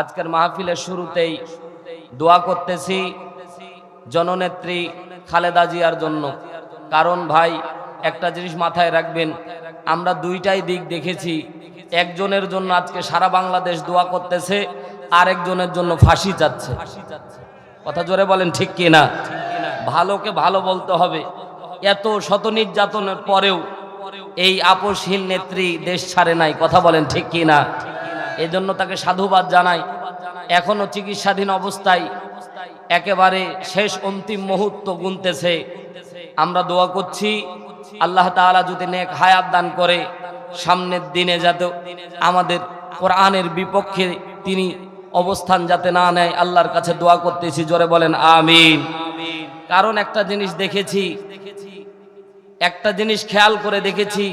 আজকের মাহফিলের শুরুতেই দোয়া করতেছি জননেত্রী খালেদা জিয়ার জন্য। কারণ ভাই, একটা জিনিস মাথায় রাখবেন, আমরা দুইটাই দিক দেখেছি। একজনের জন্য আজকে সারা বাংলাদেশ দোয়া করতেছে, আরেকজনের জন্য ফাঁসি যাচ্ছে কথা জোরে বলেন ঠিক কি না ভালোকে ভালো বলতে হবে। এত শত নির্যাতনের পরেও এই আপোষহীন নেত্রী দেশ ছাড়ে নাই। কথা বলেন ঠিক কি না এই জন্য তাকে সাধুবাদ জানাই। এখনও চিকিৎসাধীন অবস্থায়। একেবারে শেষ অন্তিম মুহূর্ত গুনতেছে। আমরা দোয়া করছি, আল্লাহ তাআলা যদি নেক হায়াত দান করে, সামনের দিনে যাতে আমাদের কোরআনের বিপক্ষে তিনি অবস্থান যাতে না নেয়, আল্লাহর কাছে দোয়া করতেছি, জোরে বলেন, আমিন। কারণ একটা জিনিস দেখেছি একটা জিনিস খেয়াল করে দেখেছি,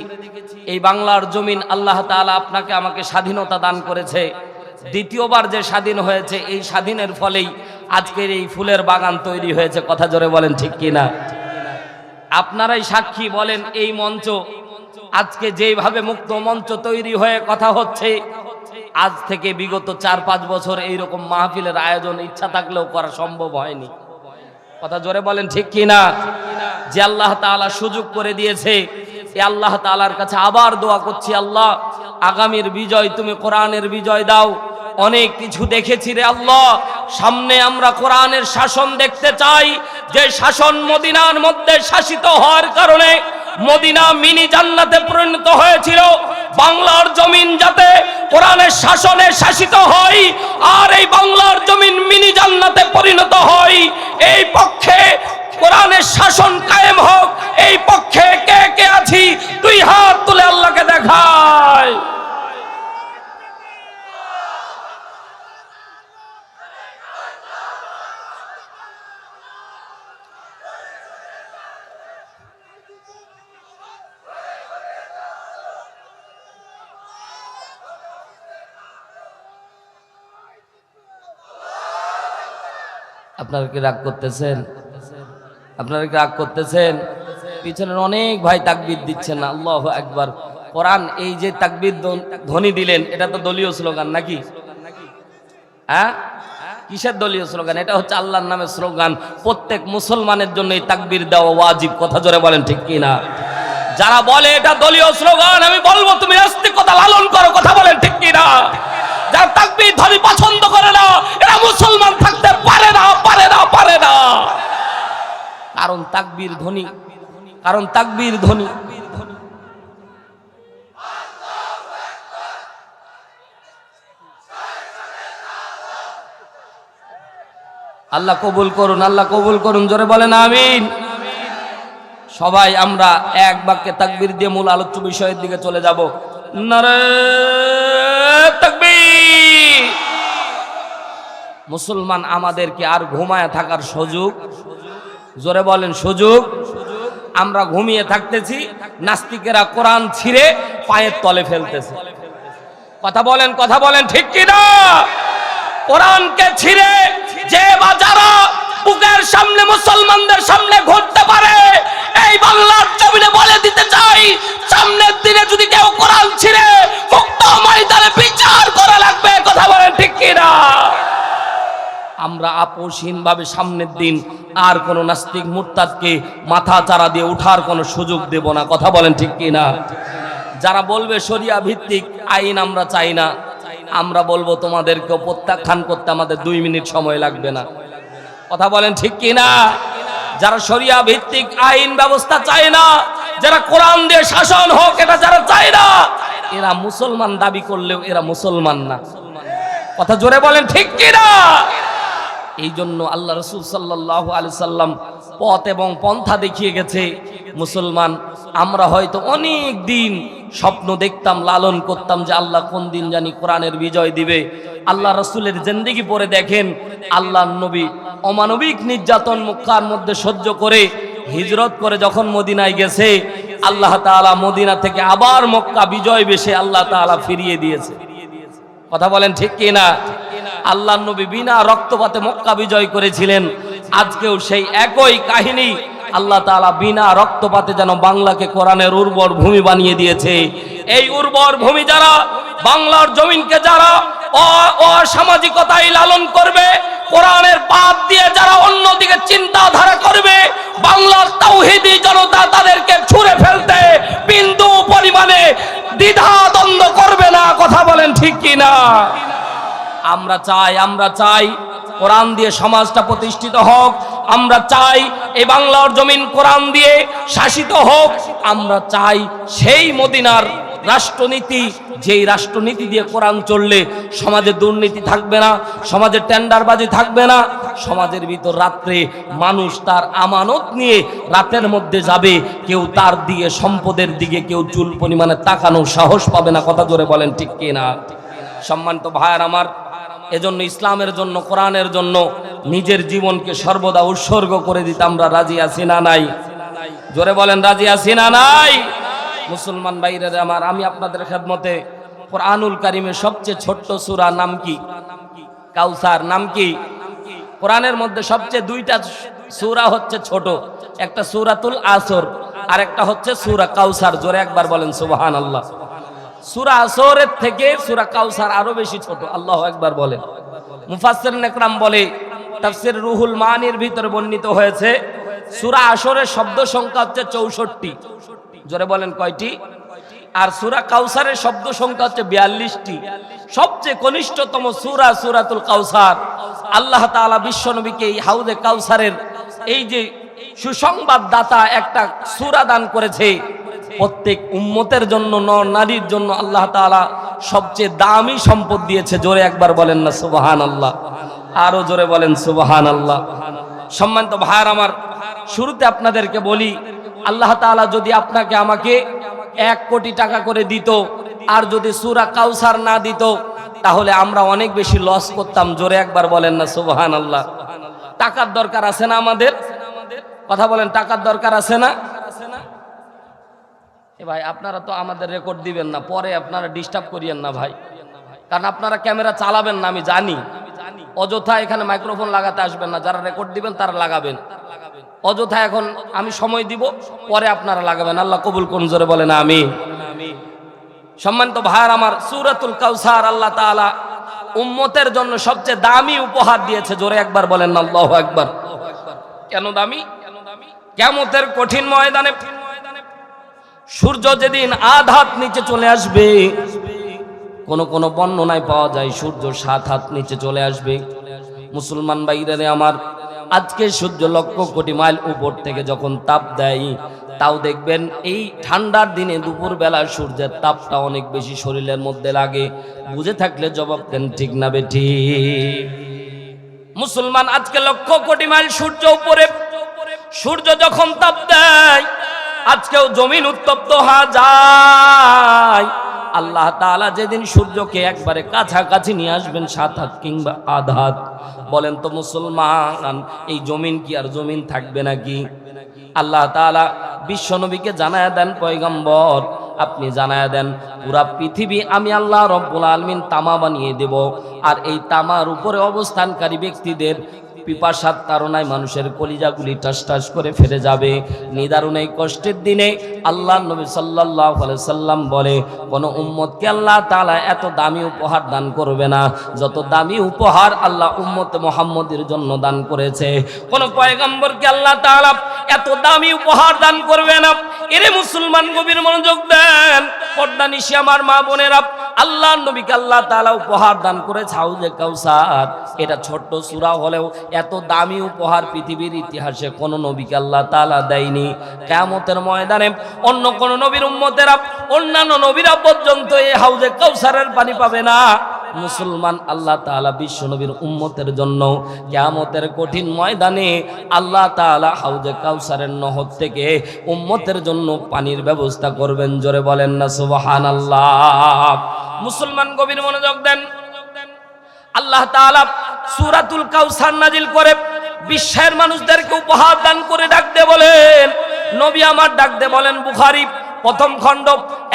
এই বাংলার জমিন আল্লাহ তাআলা আপনাকে আমাকে স্বাধীনতা দান করেছে। দ্বিতীয়বার যে স্বাধীন হয়েছে, এই স্বাধীনের ফলেই আজকের এই ফুলের বাগান তৈরি হয়েছে। কথা জোরে বলেন ঠিক কিনা? আপনারাই সাক্ষী বলেন এই মঞ্চ আজকে যেভাবে মুক্ত মঞ্চ তৈরি হয়ে কথা হচ্ছে, আজ থেকে বিগত চার পাঁচ বছর এইরকম মাহফিলের আয়োজন ইচ্ছা থাকলেও করা সম্ভব হয়নি। কথা জোরে বলেন ঠিক কি না যে আল্লাহ তাআলা সুযোগ করে দিয়েছে, এ আল্লাহ তালার কাছে আবার দোয়া করছি, আল্লাহ, আগামীর বিজয় তুমি কোরআনের বিজয় দাও। অনেক কিছু দেখেছি রে আল্লাহ। সামনে আমরা কোরআনের শাসন দেখতে চাই। যে শাসন মদিনার মধ্যে শাসিত হওয়ার কারণে মদিনা মিনি জান্নাতে পরিণত হয়েছিল। বাংলার জমিন যাতে কোরআনের শাসনে শাসিত হয়, আর এই বাংলার জমিন মিনি জান্নাতে পরিণত হয়। এই পক্ষে কোরআনের শাসন কায়েম হোক, এই পক্ষে কে কে আছি তুই হাত তুলে আল্লাহকে দেখায় আপনারা কি রাগ করতেছেন? আপনারা রাগ করতেছেন? পিছনের অনেক ভাই তাকবির দিচ্ছেন আল্লাহ একবার কোরআন এই যে তাকবির ধ্বনি দিলেন, এটা তো দলীয় স্লোগান নাকি? হ্যাঁ? কিসের দলীয় স্লোগান? এটা হচ্ছে আল্লাহর নামের স্লোগান। প্রত্যেক মুসলমানের জন্য এই তাকবির দেওয়া ওয়াজিব। কথা জোরে বলেন, ঠিক কি না যারা বলে এটা দলীয় স্লোগান, আমি বলব, তুমি নাস্তিকতা লালন করো। কথা বলেন, ঠিক কি না যারা তাকবির ধ্বনি পছন্দ করে না, এরা মুসলমান থাকতে পারে না পারে না পারে না। কারণ তাকবীর ধ্বনি, কারণ তাকবীর ধ্বনি। আল্লাহ কবুল করুন, আল্লাহ কবুল করুন, জোরে বলেন আমিন। সবাই আমরা এক বাক্যে তাকবীর দিয়ে মূল আলোচ্য বিষয়ের দিকে চলে যাব। মুসলমান আমাদেরকে আর ঘুমায় থাকার সুযোগ জোরে বলেন, সুযোগ। আমরা ঘুমিয়ে থাকতেছি, নাস্তিকেরা কোরআন ছিঁড়ে পায়ের তলে ফেলতেছে। কথা বলেন কথা বলেন, ঠিক কি না? কোরআনকে ছিঁড়ে যে বা যারা বুকের সামনে মুসলমানদের সামনে ঘুরতে পারে, এই বাংলার জমিনে বলে দিতে চাই, সামনের দিনে যদি কেউ কোরআন ছিঁড়ে মুক্ত ময়দানে বিচার করা লাগবে। কথা বলেন, ঠিক কি না? আমরা আপোষহীনভাবে সামনের দিন আর কোন নাস্তিক মুরতাদকে মাথা চারা দিয়ে উঠার কোনো সুযোগ দেব না। কথা বলেন ঠিক কি না যারা বলবে শরিয়া ভিত্তিক, আইন আমরা চাই না। আমরা বলব তোমাদেরকে প্রত্যাখ্যান করতে আমাদের দুই মিনিট সময় লাগবে না। কথা বলেন ঠিক কি না যারা শরিয়া ভিত্তিক, আইন ব্যবস্থা চায় না, যারা কোরআন দিয়ে শাসন হোক, এটা যারা চায় না, এরা মুসলমান দাবি করলেও এরা মুসলমান না। কথা জোরে বলেন ঠিক কি না এই জন্য আল্লাহ রসুল সাল্লাহ আলি সাল্লাম পথ এবং পন্থা দেখিয়ে গেছে, মুসলমান, আমরা হয়তো অনেক দিন স্বপ্ন দেখতাম, লালন করতাম যে আল্লাহ কোন দিন জানি কোরআনের বিজয় দিবে। আল্লাহ রসুলের জেন্দিগি পরে দেখেন আল্লাহ নবী অমানবিক নির্যাতন মুখার মধ্যে সহ্য করে হিজরত করে যখন মদিনায় গেছে, আল্লাহ তাআলা মদিনা থেকে আবার মক্কা বিজয় বেশে আল্লাহ তাআলা ফিরিয়ে দিয়েছে। কথা বলেন ঠিক কি না আল্লাহ নবী বিনা রক্তপাতে মক্কা বিজয় করেছিলেন। আজকেও সেই একই কাহিনী আল্লাহ তাআলা বিনা রক্তপাতে যেন বাংলাকে কোরআনের উর্বর ভূমি বানিয়ে দিয়েছে। এই উর্বর ভূমি যারা, বাংলার জমিনকে যারা অ- অসামাজিকতাই লালন করবে, কোরআনের বাদ দিয়ে যারা অন্যদিকে চিন্তাধারা করবে, বাংলার তাওহিদি জনতা তাদেরকে ছুঁড়ে ফেলতে বিন্দু পরিমাণে দ্বিধা দ্বন্দ্ব করবে না, কথা বলেন ঠিক কি না আমরা চাই আমরা চাই কোরআন দিয়ে সমাজটা প্রতিষ্ঠিত হোক, আমরা চাই এই বাংলার জমিন কোরআন দিয়ে শাসিত হোক, আমরা চাই সেই মদিনার রাষ্ট্রনীতি, যেই রাষ্ট্রনীতি দিয়ে কোরআন চললে সমাজে দুর্নীতি থাকবে না, সমাজে টেন্ডারবাজি থাকবে না, সমাজের ভিতর রাত্রে মানুষ তার আমানত নিয়ে রাতের মধ্যে যাবে, কেউ তার দিকে, সম্পদের দিকে কেউ চুল পরিমাণে তাকানো সাহস পাবে না, কথা জোরে বলেন ঠিক কিনা? সম্মানিত ভাইয়ার আমার এজন্য ইসলামের জন্য, কোরআনের জন্য নিজের জীবনকে সর্বদা উৎসর্গ করে দিতে আমরা রাজি আছি না নাই? জোরে বলেন, রাজি আছি না নাই? মুসলমান ভাইরা আমার, আমি আপনাদের খেদমতে কোরআনুল কারিমের সবচেয়ে ছোট্ট সুরা নাম কি? কাউসার, নাম কি? কোরআনের মধ্যে সবচেয়ে দুইটা সুরা হচ্ছে ছোট, একটা সূরাতুল আসর আর একটা হচ্ছে সুরা কাউসার। জোরে একবার বলেন, সুবহানাল্লাহ। সুরা আসরের থেকে সুরা কাউসার আরও বেশি ছোট। আল্লাহ একবার বলেন। মুফাসসির নেকরাম বলে, তাফসির রুহুল মানির ভিতরে বর্ণিত হয়েছে, সুরা আসরের শব্দ সংখ্যা হচ্ছে চৌষট্টি। জোরে বলেন কয়টি? আর সুরা কাউসারের শব্দ সংখ্যা হচ্ছে বিয়াল্লিশটি। সবচেয়ে কনিষ্ঠতম সুরা সুরাতুল কাউসার আল্লাহ তাআলা বিশ্বনবীকে এই হাউদে কাউসারের এই যে সুসংবাদ দাতা একটা সুরা দান করেছে। প্রত্যেক উম্মতের জন্য, নর নারীর জন্য আল্লাহ তাআলা সবচেয়ে দামি সম্পদ দিয়েছে। জোরে একবার বলেন না সুবাহান আল্লাহ আরও জোরে বলেন সুবাহান আল্লাহ সম্মানিত ভাইয়ার আমার, শুরুতে আপনাদেরকে বলি, আল্লাহ তাআলা যদি আপনাকে আমাকে এক কোটি টাকা করে দিত, আর যদি সুরা কাউসার না দিত, তাহলে আমরা অনেক বেশি লস করতাম। জোরে একবার বলেন না সুবাহান আল্লাহ টাকার দরকার আছে না আমাদের? কথা বলেন, টাকার দরকার আছে না? এ ভাই, আপনারা তো আমাদের রেকর্ড দিবেন না, পরে আপনারা ডিস্টার্ব করিয়েন না ভাই। কারণ আপনারা ক্যামেরা চালাবেন না, আমি জানি। অযথা এখানে মাইক্রোফোন লাগাতে আসবেন না, যারা রেকর্ড দিবেন তারা লাগাবেন। অযথা এখন আমি সময় দিব, পরে আপনারা লাগাবেন। আল্লাহ কবুল কোন জোরে বলেন আমি সম্মানিত ভাইয়ার আমার, সুরাতুল কাউসার আল্লাহ তাআলা উম্মতের জন্য সবচেয়ে দামি উপহার দিয়েছে। জোরে একবার বলেন, আল্লাহ একবার কেন দামি? কেমতের কঠিন ময়দানে সূর্য যেদিন আধ হাত নিচে চলে আসবে, কোন কোন বর্ণনায় পাওয়া যায় সূর্য সাত হাত নিচে চলে আসবে। মুসলমান বাইরে আমার, আজকে সূর্য লক্ষ কোটি মাইল উপর থেকে যখন তাপ দেয়, তাও দেখবেন এই ঠান্ডার দিনে দুপুর বেলা সূর্যের তাপটা অনেক বেশি শরীরের মধ্যে লাগে। বুঝে থাকলে জবাব দেন, ঠিক না বেঠি মুসলমান আজকে লক্ষ কোটি মাইল সূর্য উপরে, সূর্য যখন তাপ দেয় আজকেও জমিন উত্তপ্ত হয়ে যায়। আল্লাহ তাআলা যেদিন সূর্যকে একবারে কাছাকাছি নিয়ে আসবেন, সাত হাত কিংবা আধ হাত, বলেন তো মুসলমান, এই জমিন কি আর জমিন থাকবে নাকি? আল্লাহ তাআলা বিশ্বনবীকে জানায় দেন, পয়গম্বর, আপনি জানায় দেন, পুরা পৃথিবী আমি আল্লাহ রব্বুল আলমিন তামা বানিয়ে দেব। আর এই তামার উপরে অবস্থানকারী ব্যক্তিদের পিপাসার তারনায় মানুষের কলিজাগুলি টাস টাস করে ফেরে যাবে। নিদারুণ এই কষ্টের দিনে আল্লাহ নবী সাল্লাহ সাল্লাম বলে, কোনো উম্মতকে আল্লাহ তালা এত দামি উপহার দান করবে না। যত দামি উপহার আল্লাহ উম্মত মোহাম্মদের জন্য দান করেছে। কোন পয়গম্বরকে আল্লাহ তালা এত দামি উপহার দান করবে না। এরে মুসলমান গভীর মনোযোগ দেন। পর্দা নিশি আমার মা বোনেরা আল্লাহ নবীকে আল্লাহ তালা উপহার দান করেছে, হাউজে কাউসার। এটা ছোট্ট সুরা হলেও এত দামি উপহার পৃথিবীর ইতিহাসে কোনো নবীকে আল্লাহ তালা দেয়নি। কেমতের ময়দানে অন্য কোন নবীর উম্মতেরা অন্যান্য নবীরা পর্যন্ত এই হাউজে কাউসারের পানি পাবে না। মুসলমান আল্লাহ তাআলা বিশ্ব নবীর উম্মতের জন্য কিয়ামতের কঠিন ময়দানে আল্লাহ তাআলা হাউজে কাউসারের নহর থেকে উম্মতের জন্য পানির ব্যবস্থা করবেন। জোরে বলেন না সুবাহান আল্লাহ মুসলমান গভীর মনোযোগ দেন। আল্লাহ তাআলা সূরাতুল কাউসার নাজিল করে বিশ্বের মানুষদেরকে উপহার দান করে ডাকতে বলেন। নবী আমার ডাকতে বলেন, বুখারী প্রথম খণ্ড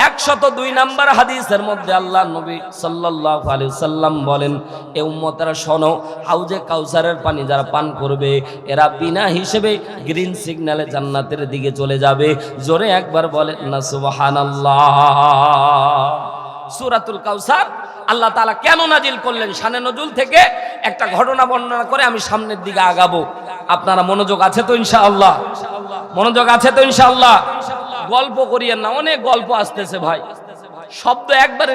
একশত দুই নাম্বার হাদিসের মধ্যে আল্লাহ নবী সাল্লাল্লাহু আলাইহি সাল্লাম বলেন, এ উম্মতেরা শোনো, হাউজে কাউসারের পানি যারা পান করবে, এরা বিনা হিসেবে গ্রিন সিগন্যালে জান্নাতের দিকে চলে যাবে। জোরে একবার বলেন না, সুবহানাল্লাহ। সুরাতুল কাউসার, আল্লাহ তালা কেন নাজিল করলেন? সানে নজুল থেকে একটা ঘটনা বর্ণনা করে আমি সামনের দিকে আগাবো। আপনারা মনোযোগ আছে তো ইনশাআল্লাহ? মনোযোগ আছে তো ইনশাআল্লাহ? গল্প করিয়েন না অনেক গল্প আসতেছে ভাই। শব্দ একবারে